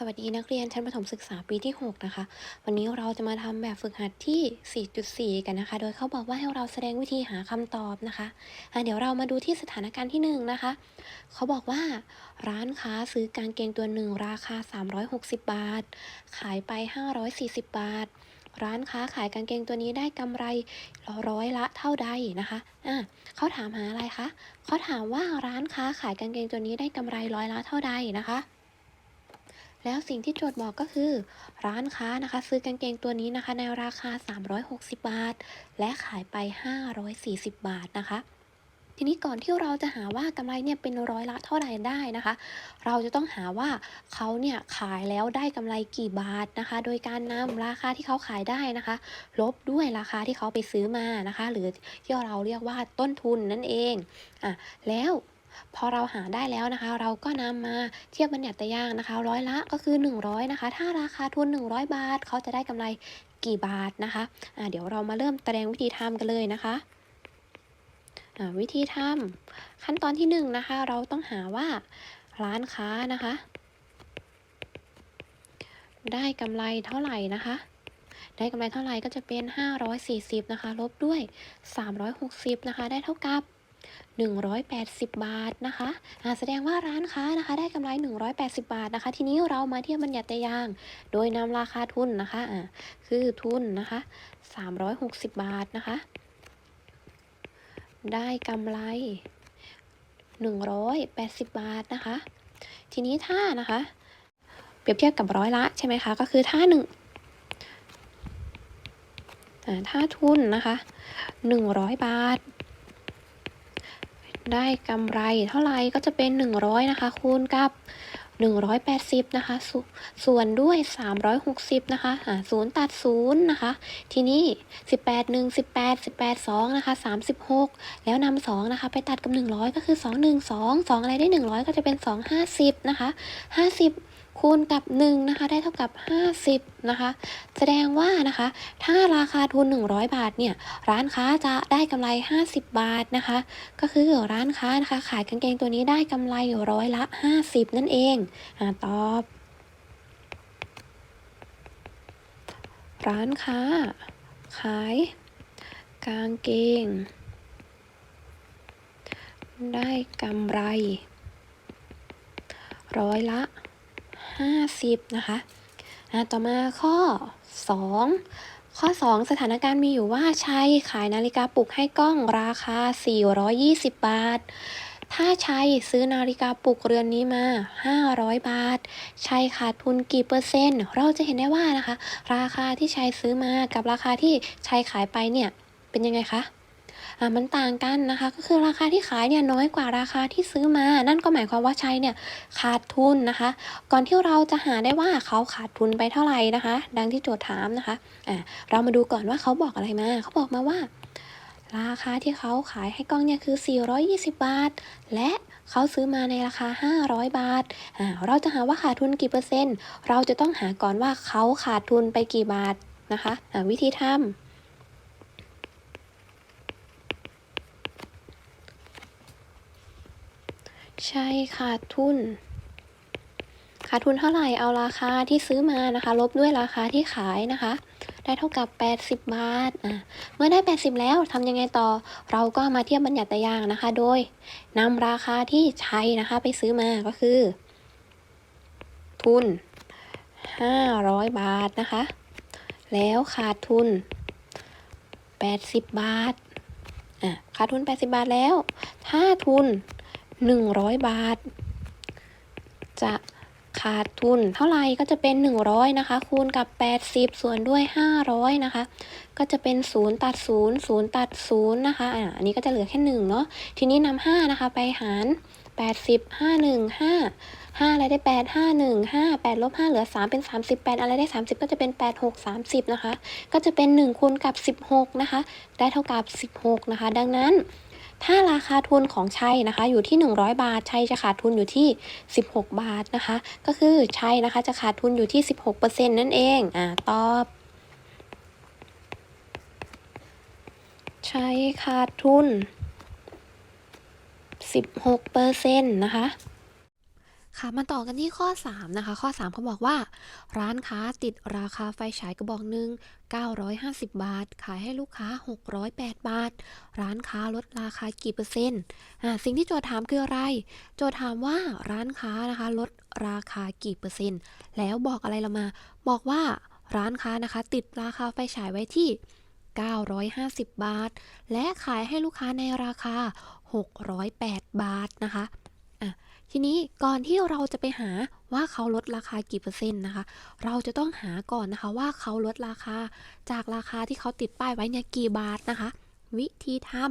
สวัสดีนักเรียนชั้นประถมศึกษาปีที่ 6 นะคะ วันนี้เราจะมาทำแบบฝึกหัดที่ 4.4 กันนะคะ โดยเขาบอกว่าให้เราแสดงวิธีหาคำตอบนะคะะเดี๋ยวเรามาดูที่สถานการณ์ที่ 1 นะคะ เขาบอกว่า ร้านค้าซื้อกางเกงตัวหนึ่งราคา 360 บาท ขายไป 540 บาท ร้านค้าขายกางเกงตัวนี้ได้กำไรร้อยละเท่าใดนะคะอะเขาถามหาอะไรคะเขาถามว่าร้านค้าขายกางเกงตัวนี้ได้กำไรร้อยละเท่าใดนะคะ แล้วสิ่งที่โจทย์บอกก็คือ ร้านค้านะคะ ซื้อกางเกงตัวนี้นะคะ ในราคา 360 บาท และขายไป 540 บาทนะคะทีนี้ก่อนที่เราจะหาว่ากำไรเนี่ยเป็นร้อยละเท่าไหร่ได้นะคะ เราจะต้องหาว่าเขาเนี่ยขายแล้วได้กำไรกี่บาทนะคะ โดยการนำราคาที่เขาขายได้นะคะ ลบด้วยราคาที่เขาไปซื้อมานะคะ หรือที่เราเรียกว่าต้นทุนนั่นเองอะแล้ว พอเราหาได้แล้วนะคะ เราก็นำมาเทียบบัญญัติตารางนะคะ ร้อยละก็คือ 100 นะคะ ถ้าราคาทุน 100 บาท เขาจะได้กำไรกี่บาทนะคะะเดี๋ยวเรามาเริ่มแสดงวิธีทำกันเลยนะคะวิธีทำขั้นตอนที่1นงนะคะ เราต้องหาว่าร้านค้านะคะ ได้กำไรเท่าไหร่นะคะ ได้กำไรเท่าไหร่ก็จะเป็น 540 นะคะ ลบด้วย 360 นะคะ ได้เท่ากับ 180 บาทนะคะแสดงว่าร้านค้านะคะได้กำไร 180 บาทนะคะ ทีนี้เรามาเทียบบัญญัติตาราง โดยนำราคาทุนนะคะอ่าคือทุนนะคะ 360 บาทนะคะ ได้กำไร 180 บาทนะคะ ทีนี้ถ้านะคะ เปรียบเทียบกับร้อยละใช่ไหมคะก็คือถ้าหนึ่งอ่าถ้าทุนนะคะ 100 บาท ได้กำไรเท่าไหร่ก็จะเป็น 100 นะคะ คูณกับ 180 นะคะสส่วนด้วย 360 นะคะอ่าศูนย์ตัด 0 นะคะ ทีนี้ 18 1 18 18 2 นะคะ 36 แล้วนำ2นะคะ ไปตัดกับ 100 ก็คือ 2 1 2 2 อะไรได้ 100 ก็จะเป็น 2 50 นะคะ 50 คูณกับ1นะคะได้เท่ากับ 50นะคะ แสดงว่านะคะ ถ้าราคาทุน 100 บาทเนี่ยร้านค้าจะได้กำไร 50 บาทนะคะ ก็คือร้านค้านะคะขายกางเกงตัวนี้ได้กำไรร้อยละ 50 นั่นเองอ่าตอบ ร้านค้า ขาย กางเกง ได้กำไร ร้อยละ 50 นะคะต่อมาข้อ 2 ข้อ 2 สถานการณ์มีอยู่ว่าชัยขายนาฬิกาปลุกให้กล้องราคา 420 บาท ถ้าชัยซื้อนาฬิกาปลุกเรือนนี้มา 500 บาท ชัยขาดทุนกี่เปอร์เซ็นต์ เราจะเห็นได้ว่านะคะ ราคาที่ชัยซื้อมากับราคาที่ชัยขายไปเนี่ย เป็นยังไงคะ มันต่างกันนะคะ ก็คือราคาที่ขายเนี่ยน้อยกว่าราคาที่ซื้อมา นั่นก็หมายความว่าใชัยเนี่ยขาดทุนนะคะ ก่อนที่เราจะหาได้ว่าเขาขาดทุนไปเท่าไหร่นะคะ ดังที่โจทย์ถามนะคะอ่าเรามาดูก่อนว่าเขาบอกอะไรมาเขาบอกมาว่า ราคาที่เขาขายให้กล้องเนี่ยคือ 420 บาท และเขาซื้อมาในราคา 500 บาทอ่าเราจะหาว่าขาดทุนกี่เปอร์เซ็นต์ เราจะต้องหาก่อนว่าเขาขาดทุนไปกี่บาทนะคะอ่าวิธีทำ ใช่ขาดทุน ขาดทุนเท่าไหร่เอาราคาที่ซื้อมานะคะ ลบด้วยราคาที่ขายนะคะ ได้เท่ากับ 80 บาทอะเมื่อได้ 80 แล้วทำยังไงต่อ เราก็มาเทียบบัญญัติตารางนะคะ โดยนำราคาที่ใช้นะคะ ไปซื้อมาก็คือ ทุน 500 บาทนะคะ แล้วขาดทุน 80 บาทอะขาดทุน 80 บาทแล้ว ถ้าทุน 100 บาท จะขาดทุนเท่าไหร่ก็จะเป็น 100 นะคะ คูณกับ 80 ส่วนด้วย 500 นะคะ ก็จะเป็น 0 ตัด 0 0 ตัด 0 นะคะอ่าอันนี้ก็จะเหลือแค่ 1 เนาะทีนี้นำ5นะคะ ไปหาร 80 5 1 5 5อะไรได้ 8 5 1 5 8ลบ5เหลือ 3 เป็น 38 อะไรได้ 30 ก็จะเป็น 8 6 30 นะคะ ก็จะเป็น 1คูณกับ 16 นะคะ ได้เท่ากับ 16 นะคะ ดังนั้น ถ้าราคาทุนของชัยนะคะ อยู่ที่ 100 บาท ชัยจะขาดทุนอยู่ที่ 16 บาทนะคะ ก็คือชัยนะคะจะขาดทุนอยู่ที่ 16%นั่นเองอ่าตอบชัยขาดทุน 16%นะคะ ค่ะมาต่อกันที่ข้อ 3 นะคะ ข้อ 3เขาบอกว่า ร้านค้าติดราคาไฟฉายกระบอกหนึ่ง950 บาท ขายให้ลูกค้า 608 บาท ร้านค้าลดราคากี่เปอร์เซ็นต์อ่าสิ่งที่โจทย์ถามคืออะไร โจทย์ถามว่าร้านค้านะคะลดราคากี่เปอร์เซ็นต์ แล้วบอกอะไรเรามา บอกว่าร้านค้านะคะ ติดราคาไฟฉายไว้ที่ 950 บาท และขายให้ลูกค้าในราคา 608 บาทนะคะ ทีนี้ก่อนที่เราจะไปหาว่าเขาลดราคากี่เปอร์เซ็นต์นะคะ เราจะต้องหาก่อนนะคะว่าเขาลดราคาจากราคาที่เขาติดป้ายไว้เนี่ยกี่บาทนะคะ วิธีทำ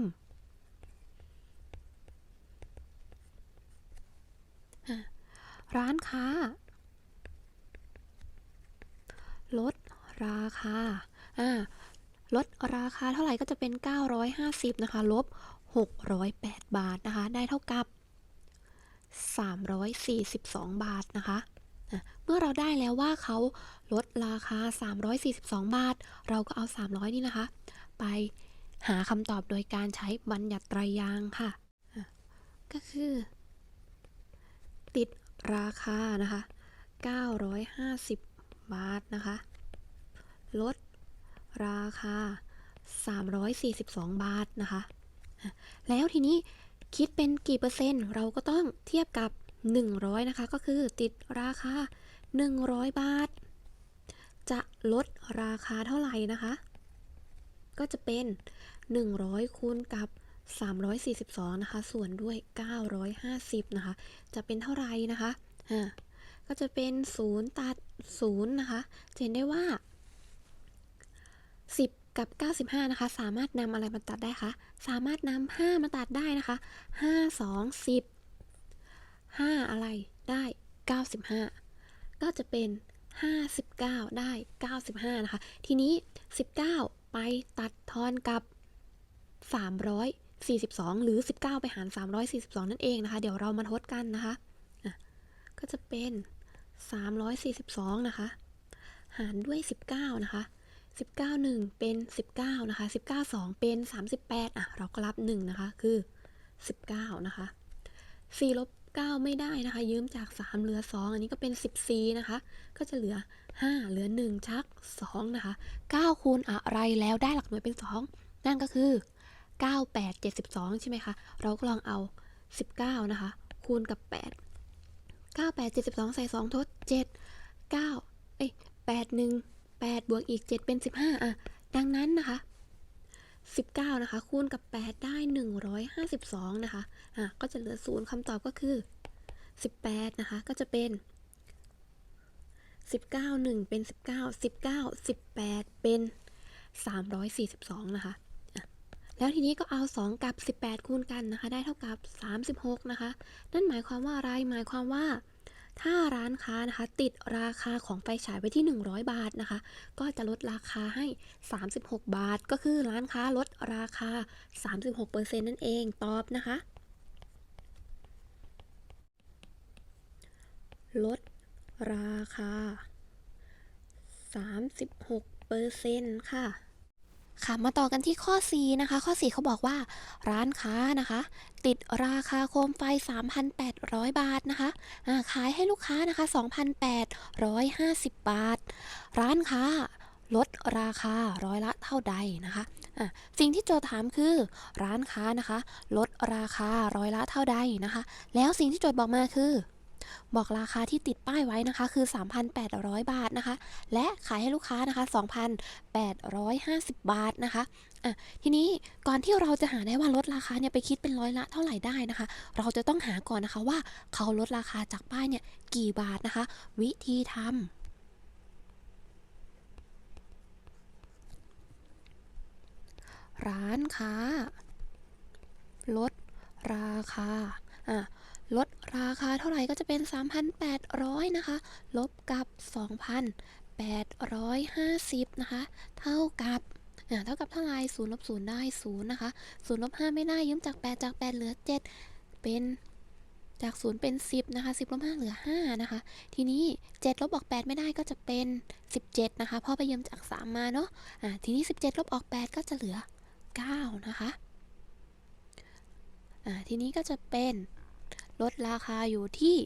ร้านค้า ลดราคาอ่าลดราคาเท่าไหร่ก็จะเป็น 950 นะคะ ลบ 608 บาทนะคะ ได้เท่ากับ 342 บาทนะคะอะเมื่อเราได้แล้วว่าเขาลดราคา 342 บาท เราก็เอา 300 นี่นะคะ ไปหาคำตอบโดยการใช้บัญญัติไตรยางค่ะ ก็คือ ติดราคานะคะ 950 บาทนะคะ ลดราคา 342 บาทนะคะ แล้วทีนี้ คิดเป็นกี่เปอร์เซ็นต์ เราก็ต้องเทียบกับ 100 นะคะ ก็คือติดราคา 100 บาท จะลดราคาเท่าไหร่นะคะ ก็จะเป็น 100 คูณกับ 342 นะคะ ส่วนด้วย 950 นะคะ จะเป็นเท่าไหร่นะคะ ก็จะเป็น 0 ตัด 0 นะคะจะเห็นได้ว่า กับ 95 นะคะ สามารถนำอะไรมาตัดได้คะ สามารถนำ5มาตัดได้นะคะ 5 2 10 5 อะไรได้ 95 ก็จะเป็น 59 ได้ 95 นะคะ ทีนี้ 19 ไปตัดทอนกับ 342 หรือ 19 ไปหาร 342 นั่นเองนะคะ เดี๋ยวเรามาทดกันนะคะะก็จะเป็น 342 นะคะ หารด้วย 19 นะคะ 19 1 เป็น 19 นะคะ 19 2 เป็น 38 อะ เราก็รับ 1 นะคะ คือ 19 นะคะ4ลบ9 ไม่ได้นะคะ ยืมจาก 3 เหลือ 2 อันนี้ก็เป็น 14 นะคะ ก็จะเหลือ 5 เหลือ 1 ชัก 2 นะคะ 9 คูณอะไรแล้วได้หลักหน่วยเป็น 2 นั่นก็คือ 9 8 72 ใช่ไหมคะ เราก็ลองเอา 19 นะคะ คูณกับ 8 9 8 72 ใส่ 2 ทด 7 9 เอ้ย8 1 8 บวกอีก 7 เป็น 15อะดังนั้นนะคะ 19 นะคะ คูณกับ 8 ได้ 152 นะคะอะก็จะเหลือ 0คำตอบก็คือ 18 นะคะ ก็จะเป็น 19 1 เป็น 19 19 18 เป็น 342 นะคะอะแล้วทีนี้ก็เอา 2 กับ 18 คูณกันนะคะ ได้เท่ากับ 36 นะคะ นั่นหมายความว่าอะไร หมายความว่า ถ้าร้านค้านะคะ ติดราคาของไฟฉายไว้ที่ 100 บาทนะคะ ก็จะลดราคาให้ 36 บาท ก็คือร้านค้าลดราคา 36%นั่นเองตอบนะคะ ลดราคา 36%ค่ะ ค่ะมาต่อกันที่ข้อ4นะคะ ข้อ 4 เขาบอกว่า ร้านค้านะคะ ติดราคาโคมไฟ 3,800 บาทนะคะอ่าขายให้ลูกค้านะคะ 2,850 บาท ร้านค้าลดราคาร้อยละเท่าใดนะคะะสิ่งที่โจทย์ถามคือ ร้านค้านะคะ ลดราคาร้อยละเท่าใดนะคะ แล้วสิ่งที่โจทย์บอกมาคือ บอกราคาที่ติดป้ายไว้นะคะคือ 3,800 บาทนะคะ และขายให้ลูกค้านะคะ 2,850 บาทนะคะอะทีนี้ก่อนที่เราจะหาได้ว่าลดราคาเนี่ยไปคิดเป็นร้อยละเท่าไหร่ได้นะคะ เราจะต้องหาก่อนนะคะว่าเขาลดราคาจากป้ายเนี่ยกี่บาทนะคะ วิธีทำร้านค้า ลดราคา อะ ลดราคาเท่าไหร่ก็จะเป็น 3,800 นะคะ ลบกับ 2,850 นะคะ เท่ากับเท่ากับเท่าไหร่0ลบ0ได้0นะคะ0ลบ5ไม่ได้ยืมจาก 8 จาก 8 เหลือ 7 เป็นจาก0เป็น 10 นะคะ 10ลบ5เหลือ 5 นะคะ ทีนี้ 7 ลบออก 8 ไม่ได้ก็จะเป็น 17 นะคะเพราะไปยืมจาก 3 มาเนาะอ่าทีนี้ 17 ลบออก 8 ก็จะเหลือ 9 นะคะทีนี้ก็จะเป็น ลดราคาอยู่ที่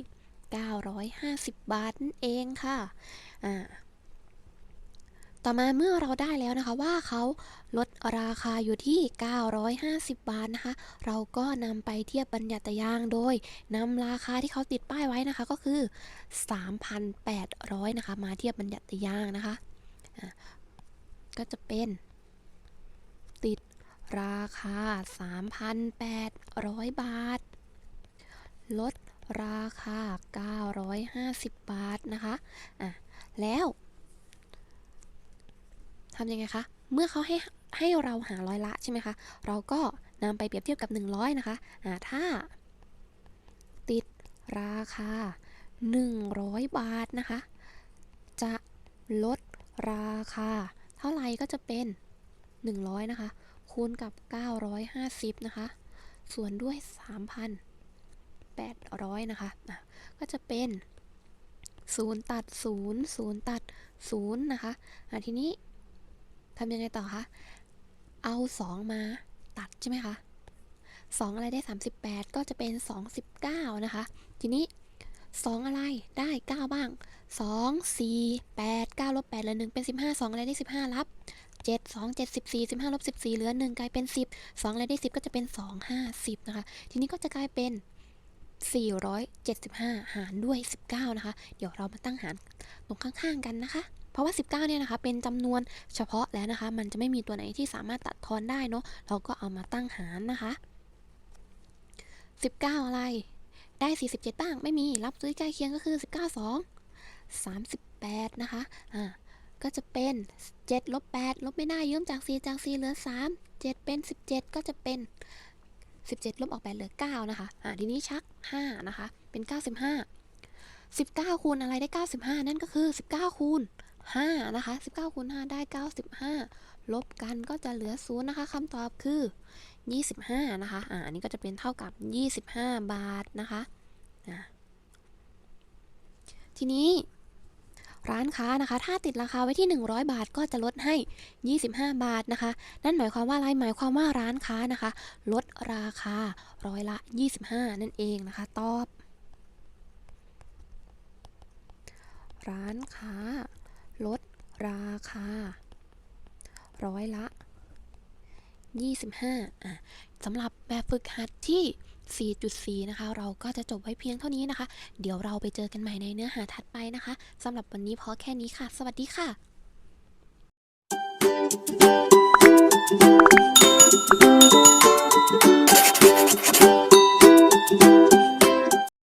950 บาทนั่นเองค่ะอ่าต่อมาเมื่อเราได้แล้วนะคะว่าเขาลดราคาอยู่ที่ 950 บาทนะคะ เราก็นำไปเทียบบัญญัติยางโดยนำราคาที่เขาติดป้ายไว้นะคะก็คือ 3,800 นะคะมาเทียบบัญญัติยางนะคะะก็จะเป็น ติดราคา 3,800 บาท ลดราคา 950 บาทนะคะอะแล้วทำยังไงคะ เมื่อเขาให้ให้เราหาร้อยละใช่ไหมคะ เราก็นำไปเปรียบเทียบกับ 100 นะคะอ่าถ้า ติดราคา 100 บาทนะคะ จะลดราคา เท่าไหร่ก็จะเป็น 100 นะคะ คูณกับ 950 นะคะ ส่วนด้วย 3,000 800 นะคะะก็จะเป็น 0 ตัด 0 0 ตัด 0 นะคะะทีนี้ทำยังไงต่อคะ เอา 2 มาตัดใช่ไหมคะ2 อะไรได้ 38 ก็จะเป็น 29 นะคะ ทีนี้ 2 อะไรได้ 9 บ้าง 2 4 8 9ลบ8เหลือ1เป็น 15 2 อะไรได้ 15รับ7 2 7 14 15ลบ14 เหลือ 1 กลายเป็น 10 2 อะไรได้ 10 ก็จะเป็น 2 5 10 นะคะ ทีนี้ก็จะกลายเป็น 475 หารด้วย 19 นะคะ เดี๋ยวเรามาตั้งหารตรงข้างๆกันนะคะ เพราะว่า 19 เนี่ยนะคะ เป็นจำนวนเฉพาะแล้วนะคะ มันจะไม่มีตัวไหนที่สามารถตัดทอนได้เนาะ เราก็เอามาตั้งหารนะคะ 19 อะไร ได้ 47บ้างไม่มี รับด้วยใกล้เคียงก็คือ 19 2 38 นะคะ อ่า ก็จะเป็น7ลบ8ลบไม่ได้ยืมจาก 4 จาก 4 เหลือ 3 7 เป็น 17 ก็จะเป็น 17 ลบออก8เหลือ 9 นะคะ อ่า ทีนี้ชัก 5 นะคะ เป็น 95 19 คูณอะไรได้ 95 นั่นก็คือ 19 คูณ 5 นะคะ 19 คูณ 5 ได้ 95 ลบกันก็จะเหลือ 0 นะคะคำตอบคือ 25 นะคะ อ่าอันนี้ก็จะเป็นเท่ากับ 25 บาทนะคะ อ่า ทีนี้ ร้านค้านะคะ ถ้าติดราคาไว้ที่ 100 บาทก็จะลดให้ 25 บาทนะคะ นั่นหมายความว่าอะไรหมายความว่าร้านค้านะคะ ลดราคาร้อยละ 25 นั่นเองนะคะ ตอบ ร้านค้า ลดราคาร้อยละ 25อะสำหรับแบบฝึกหัดที่ 4.4 นะคะ เราก็จะจบไว้เพียงเท่านี้นะคะ เดี๋ยวเราไปเจอกันใหม่ในเนื้อหาถัดไปนะคะสำหรับวันนี้พอแค่นี้ค่ะ สวัสดีค่ะ